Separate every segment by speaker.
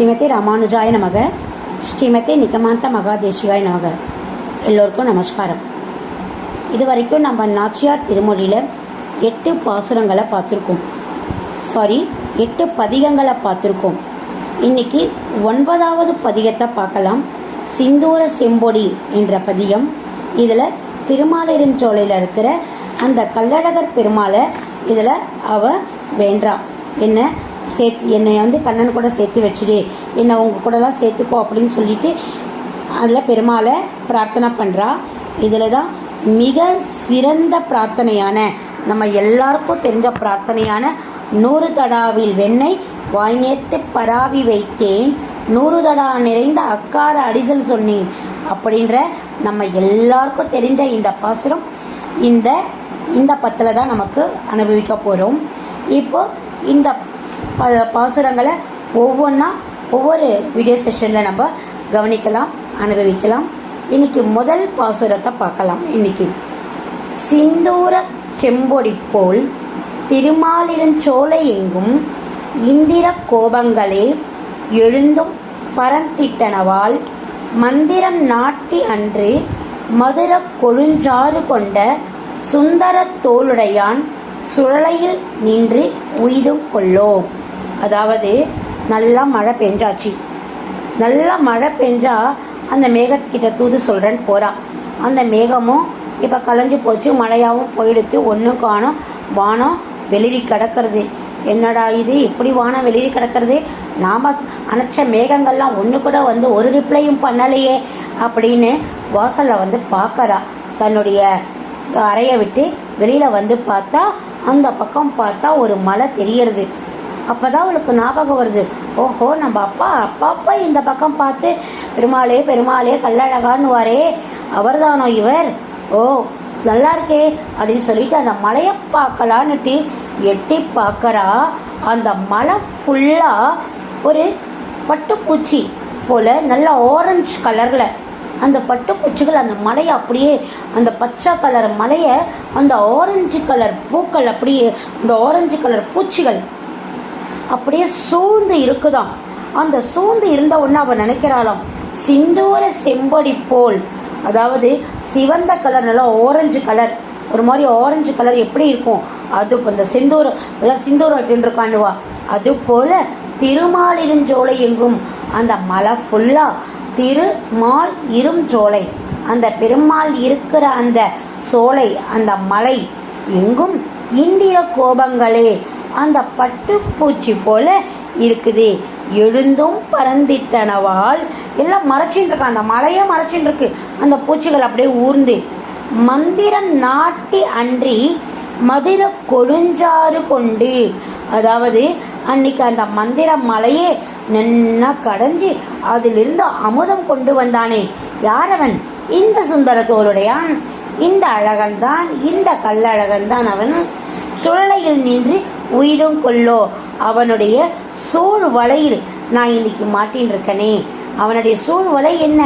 Speaker 1: ஸ்ரீமதி ராமானுஜாய நமக. ஸ்ரீமதி நிகமாந்த மகாதேசிகாய நமக. எல்லோருக்கும் நமஸ்காரம். இது வரைக்கும் நம்ம நாச்சியார் திருமொழியில் எட்டு பாசுரங்களை பார்த்துருக்கோம். சாரி எட்டு பதிகங்களை பார்த்துருக்கோம். இன்னைக்கு ஒன்பதாவது பதிகத்தை பார்க்கலாம். சிந்தூர செம்பொடி என்ற பதிகம். இதில் திருமாலிருஞ்சோலையில் இருக்கிற அந்த கல்லழகர் பெருமாளை இதில் அவ வேண்டா. என்ன? சேர்த்து என்னை வந்து கண்ணன் கூட சேர்த்து வச்சுடு. என்னை உங்க கூடலாம் சேர்த்துக்கோ அப்படின்னு சொல்லிட்டு அதில் பெருமாளை பிரார்த்தனை பண்ணுறா இதில் தான் மிக சிறந்த பிரார்த்தனையான நம்ம எல்லாருக்கும் தெரிஞ்ச பிரார்த்தனையான நூறு தடாவில் வெண்ணை வாய் நேர்த்து பராவி வைத்தேன். நூறு தடா நிறைந்த அக்கார அடிசல் சொன்னேன். அப்படின்ற நம்ம எல்லாருக்கும் தெரிஞ்ச இந்த பாசுரம் இந்த இந்த பத்தில் தான் நமக்கு அனுபவிக்க போகிறோம் இப்போ இந்த பாசுரங்களை ஒவ்வொன்றா ஒவ்வொரு வீடியோ செஷனில் நம்ம கவனிக்கலாம் அனுபவிக்கலாம். இன்னைக்கு முதல் பாசுரத்தை பார்க்கலாம். இன்னைக்கு சிந்தூர செம்பொடி போல் திருமாலிருஞ்சோலை எங்கும் இந்திர கோபங்களே எழுந்தும் பரந்திட்டனவால் மந்திரம் நாட்டி அன்று மதுர கொழுஞ்சாறு கொண்ட சுந்தர தோளுடையான் சுழலையில் நின்று உய்தும் கொள்ளோம் அதாவது நல்லா மழை பெஞ்சாச்சு. நல்லா மழை பெஞ்சா அந்த மேகத்துக்கிட்ட தூது சொல்கிறேன்னு போறா. அந்த மேகமும் இப்போ கலைஞ்சு போச்சு மழையாகவும் போயிடுத்து ஒன்றும் காணும் வானம் வெளிரி கிடக்கிறது. என்னடா இது இப்படி வானம் வெளிரி கிடக்கிறது? நாம் அணைச்ச மேகங்கள்லாம் ஒன்று கூட வந்து ஒரு ரிப்ளையும் பண்ணலையே அப்படின்னு வாசலில் வந்து பார்க்கறா. தன்னுடைய அறையை விட்டு வெளியில் வந்து பார்த்தா அந்த பக்கம் பார்த்தா ஒரு மலை தெரியறது அப்பதான் அவளுக்கு ஞாபகம் வருது. ஓஹோ நம்ம அப்பா அப்பா அப்பா இந்த பக்கம் பார்த்து பெருமாளே பெருமாளே கல்லழகான்னு வாரே அவர்தானோ இவர்? ஓ நல்லா இருக்கே அப்படின்னு சொல்லிட்டு அந்த மலையை பார்க்கலான்னுட்டு எட்டி பார்க்கறா அந்த மலை ஃபுல்லாக ஒரு பட்டுப்பூச்சி போல் நல்ல ஆரஞ்சு கலரில் அந்த பட்டுப்பூச்சிகள் அந்த மலையை அப்படியே அந்த பச்சை கலர் மலையை அந்த ஆரஞ்சு கலர் பூக்கள் அப்படியே அந்த ஆரஞ்சு கலர் பூச்சிகள் அப்படியே சூழ்ந்து இருக்குதாம். அந்த சூழ்ந்து இருந்த உடனே அவன் நினைக்கிறாளாம். சிந்தூர செம்பொடி போல். அதாவது சிவந்த கலர் நல்லா ஆரஞ்சு கலர் ஒரு மாதிரி ஆரஞ்சு கலர் எப்படி இருக்கும்? அது அந்த செந்தூர் அதாவது சிந்தூரம் இருக்காண்டுவா அது போல திருமாலிருஞ்சோலை எங்கும். அந்த மலை ஃபுல்லாக திருமால் இருஞ்சோலை அந்த பெருமாள் இருக்கிற அந்த சோலை அந்த மலை எங்கும் இந்திர கோபங்களே. அந்த பட்டுப்பூச்சி போல இருக்குது. எழுந்தும் பறந்திட்டனவால் எல்லாம் மறைச்சின்னு இருக்கு அந்த மலையே மறைச்சின்னு இருக்கு. அந்த பூச்சிகள் அப்படியே ஊர்ந்து மந்திரம் நாட்டி அன்றி மதுர கொழுஞ்சாறு கொண்டு அதாவது அன்னைக்கு அந்த மந்திர மலையே நன்னா கடைஞ்சி அதிலிருந்து அமுதம் கொண்டு வந்தானே. யாரவன்? இந்த சுந்தர தோளுடையான். இந்த அழகன் தான் இந்த கல்லழகன் தான் அவன். சுழலையில் நின்று உயிரும் கொள்ளோ. அவனுடைய சூழ் வலையில் நான் இன்னைக்கு மாட்டின்னு இருக்கனே அவனுடைய சூழ் வலை என்ன?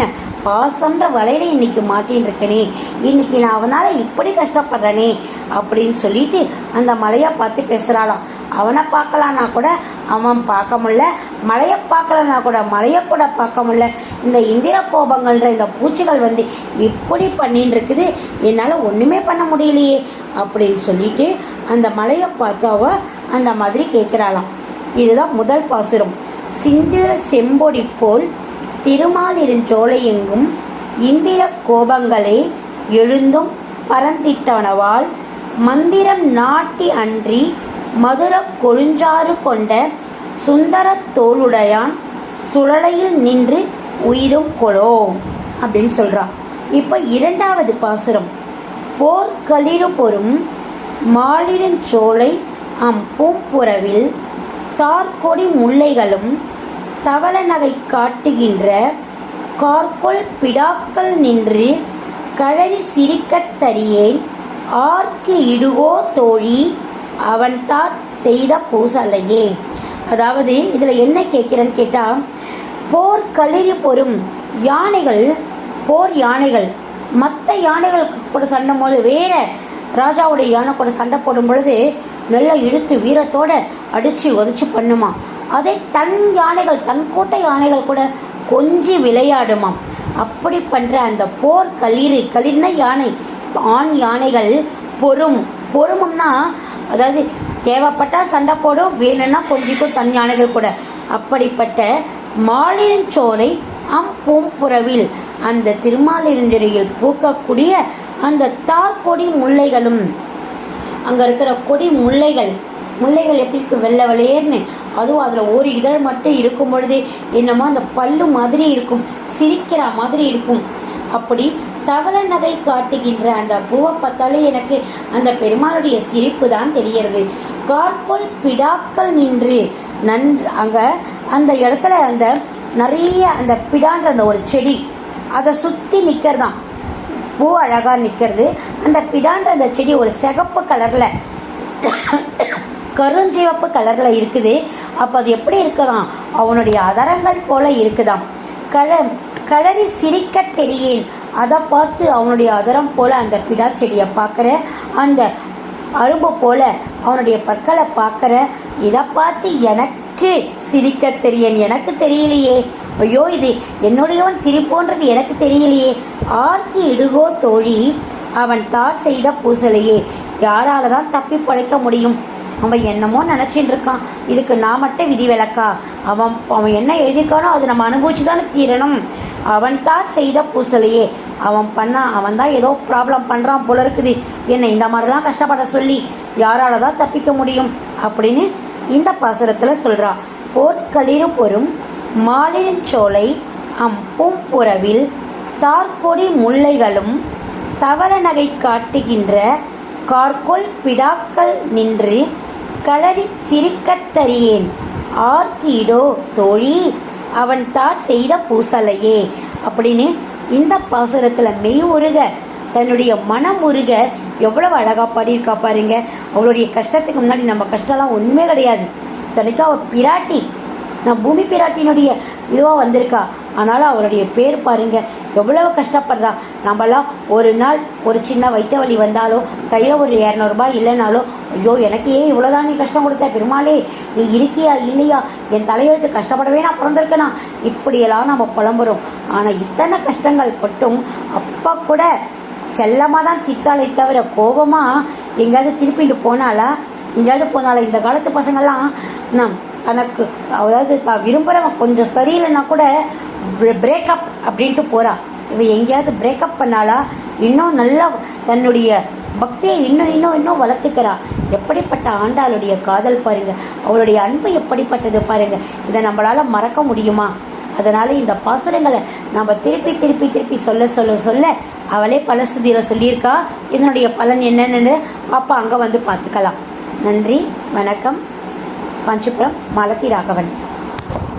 Speaker 1: பாசன்ற வலையில இன்னைக்கு மாட்டின்னு இருக்கனே இன்னைக்கு நான் அவனால இப்படி கஷ்டப்படுறனே அப்படின்னு சொல்லிட்டு அந்த மலையை பார்த்து பேசுறாளாம். அவனை பார்க்கலான்னா கூட அவன் பார்க்க முடியல. மலையை பார்க்கலன்னா கூட மலையை கூட பார்க்க முடியல. இந்த இந்திர கோபங்கள்ன்ற இந்த பூச்சிகள் வந்து இப்படி பண்ணின்னு இருக்குது என்னால் ஒன்றுமே பண்ண முடியலையே அப்படின்னு சொல்லிட்டு அந்த மலையை பார்த்து அவ அந்த மாதிரி கேட்குறாளாம். இதுதான் முதல் பாசுரம். சிந்திர செம்பொடி போல் திருமாலிருஞ்சோலை எங்கும் இந்திர கோபங்களே எழுந்தும் பரந்திட்டனவால் மந்திரம் நாட்டி அன்றி மதுர கொழுஞ்சாறு கொண்ட சுந்தர தோளுடையான் சுழலையில் நின்று உயிரும் கொளோ அப்படின்னு சொல்கிறான் இப்போ இரண்டாவது பாசுரம். போர்க்களிறு பொறும் மாலிருஞ்சோலை அம் பூம்புறவில் தார்கொடி முல்லைகளும் தவள நகை காட்டுகின்ற கார்கொள் பிடாக்கள் நின்று கழறி சிரிக்கத் தரியேன் ஆர்க்கு இடுகோ தோழி அவன்தார் செய்த பூசலையே. அதாவது இதில் என்ன கேட்கிறேன்னு கேட்டால் போர் களிரி பொறும் யானைகள் போர் யானைகள். மற்ற யானைகள் கூட சண்டை போது வேற ராஜாவுடைய யானை கூட சண்டை போடும் பொழுது நல்லா இழுத்து வீரத்தோட அடித்து உதச்சு பண்ணுமா? அதை தன் யானைகள் தன் கூட்ட யானைகள் கூட கொஞ்சி விளையாடுமாம். அப்படி பண்ணுற அந்த போர் களிறு களிர்ன யானை ஆண் யானைகள் பொறும். பொறுமும்னா அதாவது தேவைப்பட்டால் சண்டை போடும் வேணும்னா கொஞ்சிக்கும் தன் யானைகள் கூட. அப்படிப்பட்ட மாலினச்சோலை அம் பூம்புறவில் அந்த திருமாலிருஞ்செடியில் பூக்கக்கூடிய அந்த தார்கொடி முல்லைகளும் அங்கே இருக்கிற கொடி முல்லைகள். முல்லைகள் எப்படி இருக்கும் வெள்ளை வெளியேர்னு அதுவும் அதில் ஒரு இதழ் மட்டும் இருக்கும் பொழுதே என்னமோ அந்த பல்லு மாதிரி இருக்கும். சிரிக்கிற மாதிரி இருக்கும். அப்படி தவள நகை காட்டுகின்ற அந்த பூவை பார்த்தாலே எனக்கு அந்த பெருமாளுடைய சிரிப்பு தான் தெரிகிறது. கார்போல் பிடாக்கள் நின்று நன்று அங்கே அந்த இடத்துல அந்த நிறைய அந்த பிடான்ற அந்த ஒரு செடி அதை சுற்றி நிற்கிறதான் பூ அழகாக நிற்கிறது அந்த பிடான்ற அந்த செடி ஒரு சிகப்பு கலரில் கருஞ்சிவப்பு கலரில் இருக்குது. அப்போ அது எப்படி இருக்குதாம் அவனுடைய அதரங்கள் போல இருக்குதாம். கழ கழறி சிரிக்க தெரியேன். அதை பார்த்து அவனுடைய அதரம் போல அந்த பிடா செடியை பார்க்குற அந்த அரும்பு போல அவனுடைய பற்களை பார்க்குற. இதை பார்த்து எனக்கு சிரிக்க தெரியேன் எனக்கு தெரியலையே. ஐயோ இது என்னுடையவன் சிரிப்போன்றது எனக்கு தெரியலையே. ஆர்க்கு இடுகோ தோழி அவன் தார் செய்த பூசலையே. யாரால தான் தப்பி பழைக்க முடியும்? அவன் என்னமோ நினச்சிட்டு இருக்கான். இதுக்கு நான் மட்டும் விதி விலக்கா அவன் அவன் என்ன எழுதிக்கானோ அதை நம்ம அனுபவிச்சு தானே தீரணும். அவன் தான் செய்த பூசலையே. அவன் பண்ணா அவன் தான் ஏதோ ப்ராப்ளம் பண்ணுறான் போல இருக்குது. என்னை இந்த மாதிரிலாம் கஷ்டப்பட சொல்லி யாரால தான் தப்பிக்க முடியும்? அப்படின்னு இந்த பாசுரத்தில் சொல்கிறான் போர்க்களிரு பொறும் மாலினச்சோலை அம் பூம்புறவில் தார்கொடி முல்லைகளும் தவள நகை காட்டுகின்ற கார்கொல் பிடாக்கள் நின்று களறி சிரிக்கத் தறியேன். ஆர்கீடோ தோழி அவன் தார் செய்த பூசலையே. அப்படின்னு இந்த பாசுரத்தில் மெய் உருக தன்னுடைய மனம் உருக எவ்வளவு அழகா பாடியிருக்கா பாருங்க. அவளுடைய கஷ்டத்துக்கு முன்னாடி நம்ம கஷ்டம்லாம் ஒன்றுமே கிடையாது. தனிக்கா அவள் பிராட்டி நான் பூமி பிராட்டினுடைய இதுவாக வந்திருக்கா? ஆனாலும் அவருடைய பேர் பாருங்க. எவ்வளவு கஷ்டப்படுறா? நம்மளாம் ஒரு நாள் ஒரு சின்ன வைத்த வழி வந்தாலோ கையில் ஒரு இரநூறுபா இல்லைனாலோ ஐயோ எனக்கு ஏன் இவ்வளோதான் நீ கஷ்டம் கொடுத்த? பெருமாளே நீ இருக்கியா இல்லையா? என் தலையெழுத்து கஷ்டப்படவே நான் பிறந்திருக்கேனா? இப்படியெல்லாம் நம்ம புலம்புறோம். ஆனால் இத்தனை கஷ்டங்கள் பட்டும் அப்போ கூட செல்லமாக தான் திட்டாலே தவிர கோபமாக எங்கேயாவது திருப்பிட்டு போனாலா எங்கேயாவது போனாலா இந்த காலத்து பசங்கள்லாம் நம் தனக்கு அதாவது தான் விரும்புகிறவன் கொஞ்சம் சரியில்லைன்னா கூட பிரேக்கப் அப்படின்ட்டு போகிறான் இவன் எங்கேயாவது பிரேக்கப் பண்ணாலா இன்னும் நல்லா தன்னுடைய பக்தியை இன்னும் இன்னும் இன்னும் வளர்த்துக்கிறா. எப்படிப்பட்ட ஆண்டாளுடைய காதல் பாருங்க. அவளுடைய அன்பு எப்படிப்பட்டது பாருங்க. இதை நம்மளால மறக்க முடியுமா? அதனால இந்த பாசுரங்களை நம்ம திருப்பி திருப்பி திருப்பி சொல்ல சொல்ல சொல்ல அவளே பலஸ்துதியில சொல்லியிருக்கா. இதனுடைய பலன் என்னென்னு பாப்பா அங்கே வந்து பார்த்துக்கலாம். நன்றி வணக்கம். కాంచీపురం మాలతి రాఘవన్.